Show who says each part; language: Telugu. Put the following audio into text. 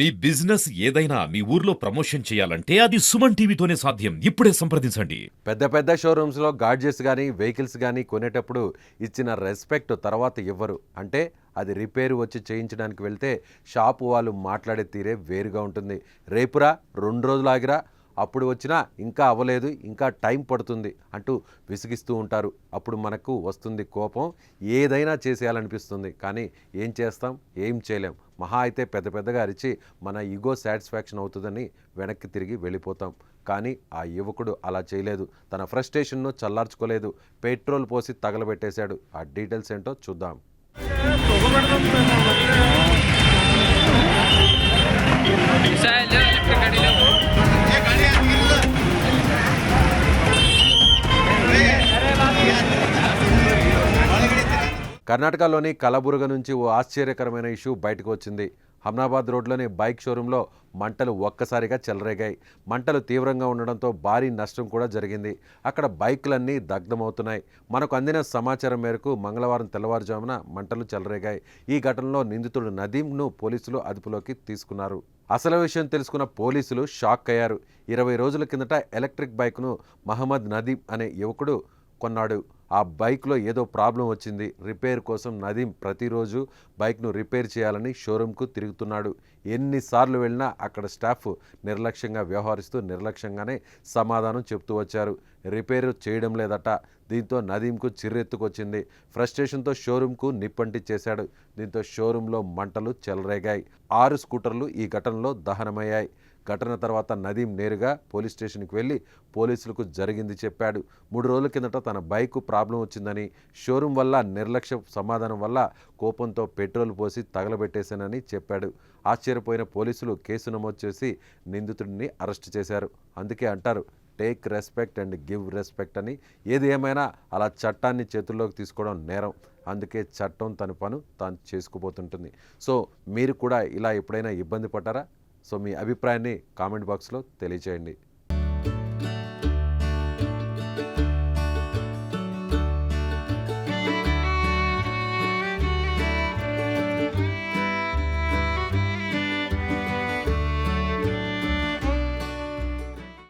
Speaker 1: మీ బిజినెస్ ఏదైనా మీ ఊర్లో ప్రమోషన్ చేయాలంటే అది సుమన్ టీవీతోనే సాధ్యం. ఇప్పుడే సంప్రదించండి.
Speaker 2: పెద్ద పెద్ద షోరూమ్స్లో గాడ్జెస్ కానీ వెహికల్స్ కానీ కొనేటప్పుడు ఇచ్చిన రెస్పెక్ట్ తర్వాత ఇవ్వరు. అంటే అది రిపేర్ వచ్చి చేయించడానికి వెళ్తే షాపు వాళ్ళు మాట్లాడే తీరే వేరుగా ఉంటుంది. రేపురా రెండు రోజులు ఆగిరా అప్పుడు వచ్చినా ఇంకా అవ్వలేదు ఇంకా టైం పడుతుంది అంటూ విసిగిస్తూ ఉంటారు. అప్పుడు మనకు వస్తుంది కోపం. ఏదైనా చేసేయాలనిపిస్తుంది. కానీ ఏం చేస్తాం? ఏం చేయలేం. మహా అయితే పెద్ద పెద్దగా అరిచి మన ఈగో సాటిస్ఫాక్షన్ అవుతుందని వెనక్కి తిరిగి వెళ్ళిపోతాం. కానీ ఆ యువకుడు అలా చేయలేదు. తన ఫ్రస్ట్రేషన్ను చల్లార్చుకోలేదు. పెట్రోల్ పోసి తగలబెట్టేశాడు. ఆ డీటెయిల్స్ ఏంటో చూద్దాం. కర్ణాటకలోని కలబురగ నుంచి ఓ ఆశ్చర్యకరమైన ఇష్యూ బయటకు వచ్చింది. హమ్నాబాద్ రోడ్లోని బైక్ షోరూంలో మంటలు ఒక్కసారిగా చెలరేగాయి. మంటలు తీవ్రంగా ఉండడంతో భారీ నష్టం కూడా జరిగింది. అక్కడ బైకులన్నీ దగ్ధమవుతున్నాయి. మనకు అందిన సమాచారం మేరకు మంగళవారం తెల్లవారుజామున మంటలు చెలరేగాయి. ఈ ఘటనలో నిందితుడు నదీంను పోలీసులు అదుపులోకి తీసుకున్నారు. అసలు విషయం తెలుసుకున్న పోలీసులు షాక్ అయ్యారు. ఇరవై రోజుల కిందట ఎలక్ట్రిక్ బైక్ను మహమ్మద్ నదీం అనే యువకుడు కొన్నాడు. ఆ బైక్లో ఏదో ప్రాబ్లం వచ్చింది. రిపేర్ కోసం నదీం ప్రతిరోజు బైక్ను రిపేర్ చేయాలని షోరూంకు తిరుగుతున్నాడు. ఎన్నిసార్లు వెళ్ళినా అక్కడ స్టాఫ్ నిర్లక్ష్యంగా వ్యవహరిస్తూ నిర్లక్ష్యంగానే సమాధానం చెప్తూ వచ్చారు. రిపేర్ చేయడం లేదట. దీంతో నదీంకు చిర్రెత్తుకొచ్చింది. ఫ్రస్ట్రేషన్తో షోరూంకు నిప్పంటించేశాడు దీంతో షోరూంలో మంటలు చెలరేగాయి. ఆరు స్కూటర్లు ఈ ఘటనలో దహనమయ్యాయి. ఘటన తర్వాత నదీం నేరుగా పోలీస్ స్టేషన్కి వెళ్ళి పోలీసులకు జరిగింది చెప్పాడు. మూడు రోజుల కిందట తన బైకు ప్రాబ్లం వచ్చిందని షోరూం వల్ల నిర్లక్ష్య సమాధానం వల్ల కోపంతో పెట్రోల్ పోసి తగలబెట్టేశానని చెప్పాడు. ఆశ్చర్యపోయిన పోలీసులు కేసు నమోదు చేసి నిందితుడిని అరెస్ట్ చేశారు. అందుకే అంటారు take respect and give respect అని ఏది ఏమైనా అలా చట్టాన్ని చేతుల్లోకి తీసుకోవడం నేరం. అందుకే చట్టం తన పను తాను చేసుకుపోతుంటుంది. సో మీరు కూడా ఇలా ఎప్పుడైనా ఇబ్బంది పడ్డారా? సో మీ అభిప్రాయాన్ని కామెంట్ బాక్స్లో తెలియచేయండి.